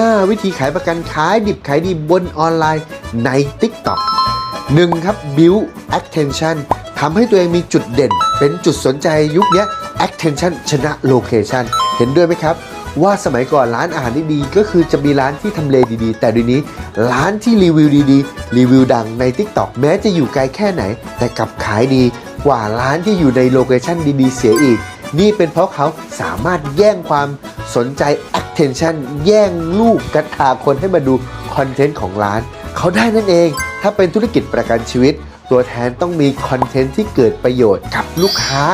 5 วิธีขายประกันขายดิบขายดีบนออนไลน์ใน TikTok 1 ครับ build attention ทำให้ตัวเองมีจุดเด่น เป็นจุดสนใจยุคนี้ attention ชนะ location เห็นด้วยไหมครับ ว่าสมัยก่อนร้านอาหารดีๆก็คือจะมีร้านที่ทำเลดีๆ แต่เดี๋ยวนี้ ร้านที่รีวิวดีๆ รีวิวดังใน TikTok แม้จะอยู่ไกลแค่ไหน แต่กลับขายดีกว่าร้านที่อยู่ในโลเคชันดีๆ เสียอีก นี่เป็นเพราะเขาสามารถแย่งความสนใจ attention แย่งลูกกระทาคนให้มาดูคอนเทนต์ของร้าน เขาได้นั่นเอง ถ้าเป็นธุรกิจประกันชีวิต ตัวแทนต้องมีคอนเทนต์ที่เกิดประโยชน์กับลูกค้า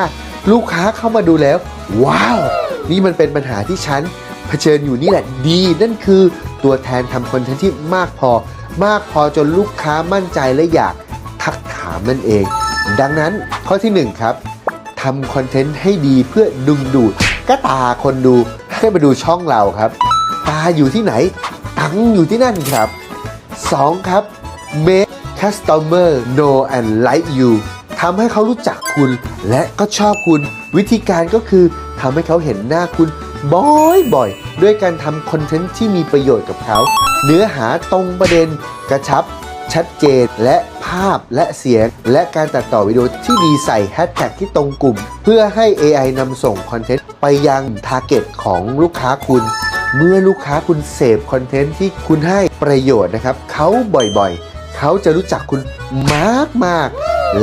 ลูกค้าเข้ามาดูแล้ว ว้าว นี่มันเป็นปัญหาที่ฉันเผชิญอยู่นี่แหละดี นั่นคือตัวแทนทำคอนเทนต์ที่มากพอ มากพอจนลูกค้ามั่นใจและอยากทักถามนั่นเอง ดังนั้นข้อที่หนึ่งครับทำคอนเทนต์ให้ดีเพื่อดึงดูดก็ตาคนดู ให้มาดูช่องเราครับ ตาอยู่ที่ไหน ตังอยู่ที่นั่นครับ 2. ครับ make customer know and like you ทำให้เขารู้จักคุณและก็ชอบคุณ วิธีการก็คือทำให้เขาเห็นหน้าคุณบ่อยๆ ด้วยการทำคอนเทนต์ที่มีประโยชน์กับเขา เนื้อหาตรงประเด็นกระชับ ชัดเจนและภาพและเสียง และการตัดต่อวิดีโอที่ดีใส่แฮชแท็กที่ตรงกลุ่ม เพื่อให้ AI นำส่งคอนเทนต์ ไปยังทาร์เก็ตของลูกค้าคุณ เมื่อลูกค้าคุณเสพคอนเทนต์ที่คุณให้ประโยชน์นะครับเขาบ่อยๆ เขาจะรู้จักคุณมากมาก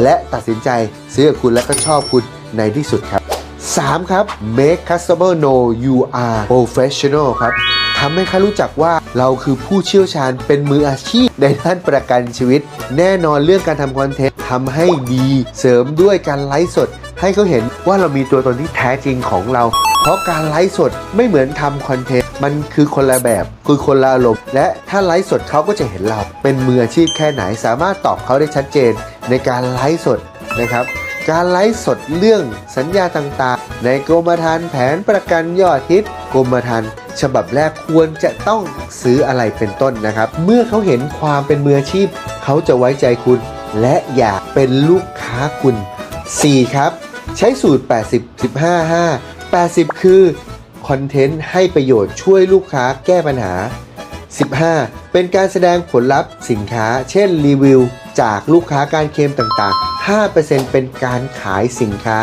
และตัดสินใจซื้อคุณและก็ชอบคุณในที่สุดครับ 3. ครับ make customer know you are professional ครับทำให้เขารู้จักว่าเราคือผู้เชี่ยวชาญเป็นมืออาชีพในด้านประกันชีวิต แน่นอนเรื่องการทำคอนเทนต์ทำให้ดี เสริมด้วยการไลฟ์สด ให้เขาเห็นว่าเรามีตัวตนที่แท้จริงของเรา เพราะการไลฟ์สดไม่เหมือนทำคอนเทนต์มันคือคนละแบบคือคนละอารมณ์และถ้าไลฟ์สดเขาก็จะเห็นเรา เป็นมืออาชีพแค่ไหนสามารถตอบเขาได้ชัดเจน ในการไลฟ์สดนะครับการไลฟ์สดเรื่องสัญญาต่างๆ ในกรมธรรม์แผนประกันยอดฮิตกรมธรรม์ฉบับแรกควรจะต้องซื้ออะไรเป็นต้นนะครับ เมื่อเขาเห็นความเป็นมืออาชีพ เขาจะไว้ใจคุณ และอยากเป็นลูกค้าคุณ 4. ครับ ใช้สูตร 80 15 5 80 คือคอนเทนต์ให้ประโยชน์ช่วยลูกค้าแก้ปัญหา 15. เป็นการแสดงผลลัพธ์สินค้า เช่นรีวิว จากลูกค้าการเคลมต่างๆ 5%เป็นการขายสินค้า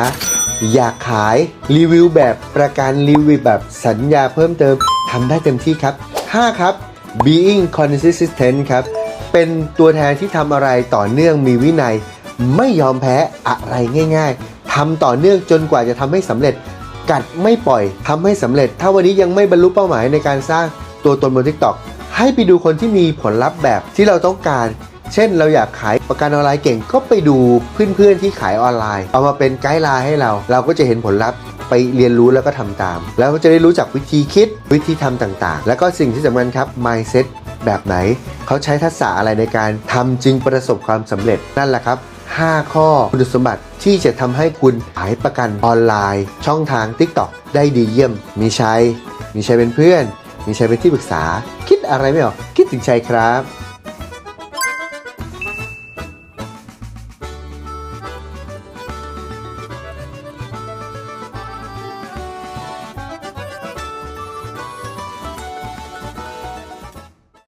อยากขายรีวิวแบบประกันรีวิวแบบสัญญาเพิ่มเติมทำได้เต็มที่ครับ 5 ครับ being consistent ครับ เป็นตัวแทนที่ทำอะไรต่อเนื่องมีวินัย ไม่ยอมแพ้อะไรง่าย ๆ ทำต่อเนื่องจนกว่าจะทำให้สำเร็จ กัดไม่ปล่อยทำให้สำเร็จ ถ้าวันนี้ยังไม่บรรลุเป้าหมายในการสร้างตัวตนบน TikTok ให้ไปดูคนที่มีผลลัพธ์แบบที่เราต้องการ เช่นเราอยากขายประกันออนไลน์เก่งก็ไปดูเพื่อนๆที่ขายออนไลน์ เอามาเป็นไกด์ไลน์ให้เรา เราก็จะเห็นผลลัพธ์ไปเรียนรู้แล้วก็ทำตาม แล้วก็จะได้รู้จักวิธีคิดวิธีทำต่างๆ แล้วก็สิ่งที่สำคัญครับ mindset แบบไหน เขาใช้ทักษะอะไรในการทำจึงประสบความสำเร็จนั่นแหละครับ 5 ข้อคุณสมบัติที่จะทำให้คุณขายประกันออนไลน์ ช่องทาง TikTok ได้ดีเยี่ยม มีชัย มีชัยเป็นเพื่อน มีชัยเป็นที่ปรึกษา คิดอะไรไม่ออก คิดถึงชัยครับ